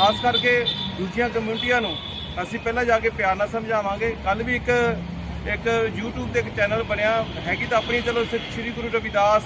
ਖਾਸ ਕਰਕੇ ਦੂਜੀਆਂ ਕਮਿਊਨਿਟੀਆਂ ਨੂੰ ਅਸੀਂ ਪਹਿਲਾਂ ਜਾ ਕੇ ਪਿਆਰ ਨਾਲ ਸਮਝਾਵਾਂਗੇ। ਕੱਲ ਵੀ ਇੱਕ ਇੱਕ YouTube ਤੇ ਇੱਕ ਚੈਨਲ ਬਣਿਆ ਹੈਗੀ ਤਾਂ ਆਪਣੀ, ਚਲੋ ਸ- ਸ੍ਰੀ ਗੁਰੂ ਰਵਿਦਾਸ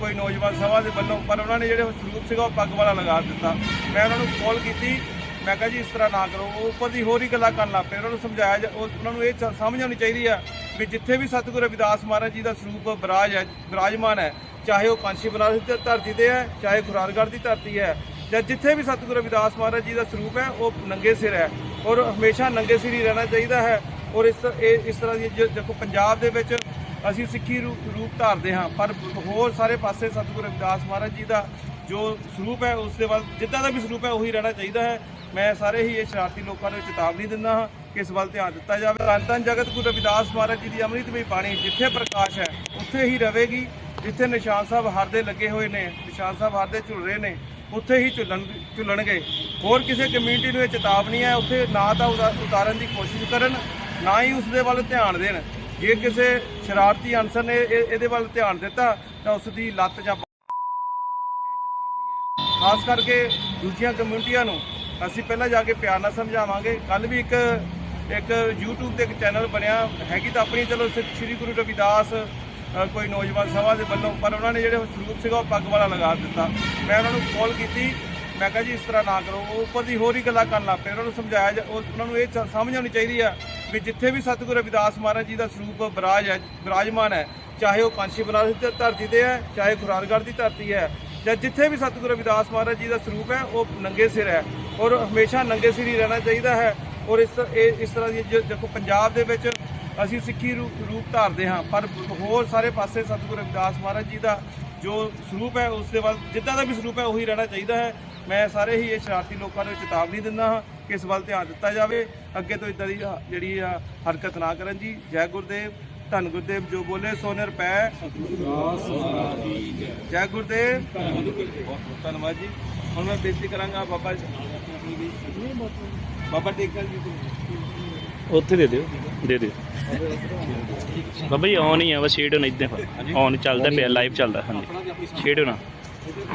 ਕੋਈ ਨੌਜਵਾਨ ਸਭਾ ਦੇ ਵੱਲੋਂ, ਪਰ ਉਹਨਾਂ ਨੇ ਜਿਹੜੇ ਸਰੂਪ ਸੀਗਾ ਉਹ ਪੱਗ ਵਾਲਾ ਲਗਾ ਦਿੱਤਾ। ਮੈਂ ਉਹਨਾਂ ਨੂੰ ਕਾਲ ਕੀਤੀ। ਮੈਂ ਕਿਹਾ ਜੀ, ਇਸ ਤਰ੍ਹਾਂ ਨਾ ਕਰੋ। ਉਹ ਉੱਪਰ ਦੀ ਹੋਰ ਹੀ ਗੱਲਾਂ ਕਰਨ ਲੱਗ ਪਏ। ਉਹਨਾਂ ਨੂੰ ਸਮਝਾਇਆ ਜਾ- ਉਹ- ਉਹਨਾਂ ਨੂੰ ਇਹ ਸਮਝ ਆਉਣੀ ਚਾਹੀਦੀ ਆ ਵੀ ਜਿੱਥੇ ਵੀ ਸਤਿਗੁਰੂ ਰਵਿਦਾਸ ਮਹਾਰਾਜ ਜੀ ਦਾ ਸਰੂਪ ਬਰਾਜ ਹੈ ਵਿਰਾਜਮਾਨ ਹੈ, ਚਾਹੇ ਉਹ ਕਾਂਸ਼ੀ ਬਨਾਰਸ ਦੀ ਧਰਤੀ ਤੇ ਹੈ, ਚਾਹੇ ਖੁਰਾਰਗੜ੍ਹ ਦੀ ਧਰਤੀ ਹੈ ਜਾਂ ਜਿੱਥੇ ਵੀ ਸਤਿਗੁਰੂ ਰਵਿਦਾਸ ਮਹਾਰਾਜ ਜੀ ਦਾ ਸਰੂਪ ਹੈ, ਉਹ ਨੰਗੇ ਸਿਰ ਹੈ। ਔਰ ਹਮੇਸ਼ਾ ਨੰਗੇ ਸਿਰ ਹੀ ਰਹਿਣਾ ਚਾਹੀਦਾ ਹੈ। ਔਰ ਇਸ ਤ- ਇਹ, ਇਸ ਤਰ੍ਹਾਂ ਦੀ ਜੋ- ਦੇਖੋ, ਪੰਜਾਬ ਦੇ ਵਿੱਚ ਅਸੀਂ ਸਿੱਖੀ ਰੂ- ਰੂਪ ਧਾਰਦੇ ਹਾਂ, ਪਰ ਹੋਰ ਸਾਰੇ ਪਾਸੇ ਸਤਿਗੁਰੂ ਰਵਿਦਾਸ ਮਹਾਰਾਜ ਜੀ ਦਾ ਜੋ ਸਰੂਪ ਹੈ, ਉਸ ਦੇ ਵੱਲ ਜਿੱਦਾਂ ਦਾ ਵੀ ਸਰੂਪ ਹੈ, ਉਹੀ ਰਹਿਣਾ ਚਾਹੀਦਾ ਹੈ। ਮੈਂ ਸਾਰੇ ਹੀ ਇਹ ਸ਼ਰਾਰਤੀ ਲੋਕਾਂ ਨੂੰ ਚੇਤਾਵਨੀ ਦਿੰਦਾ ਹਾਂ ਕਿ ਇਸ ਵੱਲ ਧਿਆਨ ਦਿੱਤਾ ਜਾਵੇ। ਧੰਨ ਧੰਨ ਜਗਤ ਗੁਰੂ ਰਵਿਦਾਸ ਮਹਾਰਾਜ ਜੀ ਦੀ ਅੰਮ੍ਰਿਤਮਈ ਬਾਣੀ ਜਿੱਥੇ ਪ੍ਰਕਾਸ਼ ਹੈ, ਉੱਥੇ ਹੀ ਰਹੇਗੀ। ਜਿੱਥੇ ਨਿਸ਼ਾਨ ਸਾਹਿਬ ਹਰਦੇ ਲੱਗੇ ਹੋਏ ਨੇ, ਨਿਸ਼ਾਨ ਸਾਹਿਬ ਹਰ ਦੇ ਝੁਲ ਰਹੇ ਨੇ ਉੱਥੇ ਹੀ ਝੁਲਣ ਝੁੱਲਣਗੇ। ਹੋਰ ਕਿਸੇ ਕਮਿਊਨਿਟੀ ਨੂੰ ਇਹ ਚੇਤਾਵਨੀ ਹੈ ਉੱਥੇ ਨਾ ਤਾਂ ਉਦਾ- ਉਤਾਰਨ ਦੀ ਕੋਸ਼ਿਸ਼ ਕਰਨ, ਨਾ ਹੀ ਉਸ ਦੇ ਵੱਲ ਧਿਆਨ ਦੇਣ। ਜੇ ਕਿਸੇ ਸ਼ਰਾਰਤੀ ਅਨਸਰ ਨੇ ਇਹ- ਇਹਦੇ ਵੱਲ ਧਿਆਨ ਦਿੱਤਾ, ਤਾਂ ਉਸ ਦੀ ਲੱਤ ਜਾਂ ਖਾਸ ਕਰਕੇ ਦੂਜੀਆਂ ਕਮਿਊਨਿਟੀਆਂ ਨੂੰ ਅਸੀਂ ਪਹਿਲਾਂ ਜਾ ਕੇ ਪਿਆਰ ਨਾਲ ਸਮਝਾਵਾਂਗੇ। ਕੱਲ ਵੀ ਇੱਕ ਇੱਕ YouTube ਤੇ ਇੱਕ ਚੈਨਲ ਬਣਿਆ। ਹੈਗੀ ਤਾਂ ਆਪਣੀ। ਚਲੋ, ਸ੍ਰੀ ਗੁਰੂ ਰਵਿਦਾਸ ਕੋਈ ਨੌਜਵਾਨ ਸਭਾ ਦੇ ਵੱਲੋਂ, ਪਰ ਉਹਨਾਂ ਨੇ ਜਿਹੜੇ ਸਰੂਪ ਸੀਗਾ, ਉਹ ਪੱਗ ਵਾਲਾ ਲਗਾ ਦਿੱਤਾ। ਮੈਂ ਉਹਨਾਂ ਨੂੰ ਕਾਲ ਕੀਤੀ। ਮੈਂ ਕਿਹਾ ਜੀ, ਇਸ ਤਰ੍ਹਾਂ ਨਾ ਕਰੋ। ਉਹ ਉੱਪਰ ਦੀ ਹੋਰ ਹੀ ਗੱਲਾਂ ਕਰਨ ਲੱਗ ਪਏ। ਉਹਨਾਂ ਨੂੰ ਸਮਝਾਇਆ ਜਾ- ਉਹਨਾਂ ਨੂੰ ਇਹ ਸਮਝ ਆਉਣੀ ਚਾਹੀਦੀ ਆ ਵੀ ਜਿੱਥੇ ਵੀ ਸਤਿਗੁਰੂ ਰਵਿਦਾਸ ਮਹਾਰਾਜ ਜੀ ਦਾ ਸਰੂਪ ਬਰਾਜ ਹੈ, ਬਰਾਜਮਾਨ ਹੈ, ਚਾਹੇ ਉਹ ਪੰਛੀ ਬਨਾਰਸ ਦੀ ਧਰਤੀ ਤੇ ਹੈ, ਚਾਹੇ ਖੁਰਾਰਗੜ੍ਹ ਦੀ ਧਰਤੀ ਹੈ, ਜਾਂ ਜਿੱਥੇ ਵੀ ਸਤਿਗੁਰੂ ਰਵਿਦਾਸ ਮਹਾਰਾਜ ਜੀ ਦਾ ਸਰੂਪ ਹੈ, ਉਹ ਨੰਗੇ ਸਿਰ ਹੈ। ਔਰ ਹਮੇਸ਼ਾ ਨੰਗੇ ਸਿਰ ਹੀ ਰਹਿਣਾ ਚਾਹੀਦਾ ਹੈ। ਔਰ ਇਸ ਇਹ ਇਸ ਤਰ੍ਹਾਂ ਦੀ ਜੋ- ਦੇਖੋ, ਪੰਜਾਬ ਦੇ ਵਿੱਚ ਅਸੀਂ ਸਿੱਖੀ ਰੂ- ਰੂਪ ਧਾਰਦੇ ਹਾਂ, ਪਰ ਹੋਰ ਸਾਰੇ ਪਾਸੇ ਸਤਿਗੁਰੂ ਰਵਿਦਾਸ ਮਹਾਰਾਜ ਜੀ ਦਾ ਜੋ ਸਰੂਪ ਹੈ, ਉਸ ਦੇ ਵੱਲ ਜਿੱਦਾਂ ਦਾ ਵੀ ਸਰੂਪ ਹੈ, ਉਹੀ ਰਹਿਣਾ ਚਾਹੀਦਾ ਹੈ। ਮੈਂ ਸਾਰੇ ਹੀ ਇਹ ਸ਼ਰਾਰਤੀ ਲੋਕਾਂ ਨੂੰ ਚੇਤਾਵਨੀ ਦਿੰਦਾ ਹਾਂ ਕਿ ਇਸ ਵੱਲ ਧਿਆਨ ਦਿੱਤਾ ਜਾਵੇ। ਅੱਗੇ ਤੋਂ ਇਦਾਂ ਦੀ ਜਿਹੜੀ ਆ ਹਰਕਤ ਨਾ ਕਰਨ ਜੀ। ਜੈ ਗੁਰਦੇਵ, ਧੰਨ ਗੁਰਦੇਵ ਜੋ ਬੋਲੇ, ਸੋ ਨਿਰਪੈ। ਜੈ ਗੁਰਦੇਵ। ਧੰਨਵਾਦ ਜੀ। ਹੁਣ ਮੈਂ ਬੇਨਤੀ ਕਰਾਂਗਾ ਬਾਬਾ ਬਾਬਾ ਟੇਕਰ ਜੀ ਉੱਥੇ ਦੇ ਦਿਓ ਦੇ ਦਿਓ। ਬਾਬਾ ਜੀ ਆਨ ਹੀ ਆ ਬਸ ਛੇੜੋ ਨਾ ਇਦਾਂ ਆਨ ਚੱਲਦਾ ਪਿਆ ਲਾਈਵ ਚੱਲਦਾ ਹਾਂਜੀ। ਛੇੜੋ ਨਾ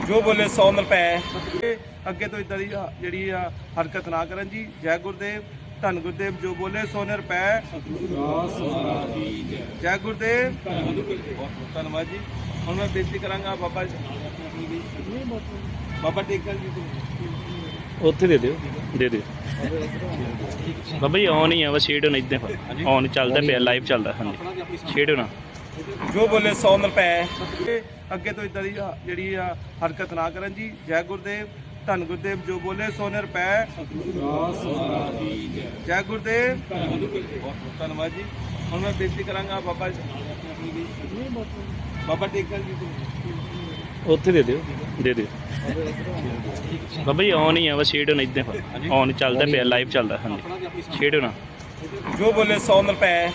ਜੋ ਬੋਲੇ 100 ਰੁਪਏ ਅੱਗੇ ਤੋਂ ਇਦਾਂ ਦੀ ਜਿਹੜੀ ਆ ਹਰਕਤ ਨਾ ਕਰਨ ਜੀ। ਜੈ ਗੁਰਦੇਵ ਧੰਨ ਗੁਰਦੇਵ ਜੋ ਬੋਲੇ 100 ਰੁਪਏ ਜੈ ਗੁਰਦੇਵ। ਧੰਨਵਾਦ ਜੀ। ਹੁਣ ਮੈਂ ਬੇਨਤੀ ਕਰਾਂਗਾ ਬਾਬਾ ਬਾਬਾ ਟੇਕਰ ਜੀ ਤੋਂ। ਉੱਥੇ ਦੇ ਦਿਓ। ਦੇ ਦਿਓ। ਬਾਬਾ ਜੀ ਆਨ ਹੀ ਆ ਬਸ ਛੇੜੋ ਨਾ ਇਦਾਂ। ਆਨ ਚੱਲਦਾ ਪਿਆ ਲਾਈਵ ਚੱਲਦਾ ਹਾਂਜੀ। ਛੇੜੋ ਨਾ। ਜੋ ਬੋਲੇ 100 ਰੁਪਏ ਅੱਗੇ ਤੋਂ ਇਦਾਂ ਦੀ ਜਿਹੜੀ ਆ ਹਰਕਤ ਨਾ ਕਰਨ ਜੀ। ਜੈ ਗੁਰਦੇਵ ਧੰਨ ਗੁਰਦੇਵ ਜੋ ਬੋਲੇ 100 ਰੁਪਏ ਜੈ ਗੁਰਦੇਵ। ਧੰਨਵਾਦ ਜੀ। ਹੁਣ ਮੈਂ ਬੇਨਤੀ ਕਰਾਂਗਾ ਬਾਬਾ ਬਾਬਾ ਟੇਕਰ ਜੀ ਤੋਂ। ਉੱਥੇ ਦੇ ਦਿਓ ਦੇ ਦਿਓ। ਬਾਬਾ ਜੀ ਆਨ ਹੀ ਆ ਬਸ ਛੇੜੋ ਨਾ ਇਦਾਂ ਆਨ ਚੱਲਦਾ ਪਿਆ ਲਾਈਵ ਚੱਲਦਾ ਹਾਂਜੀ। ਛੇੜੋ ਨਾ। ਜੋ ਬੋਲੇ 100 ਰੁਪਏ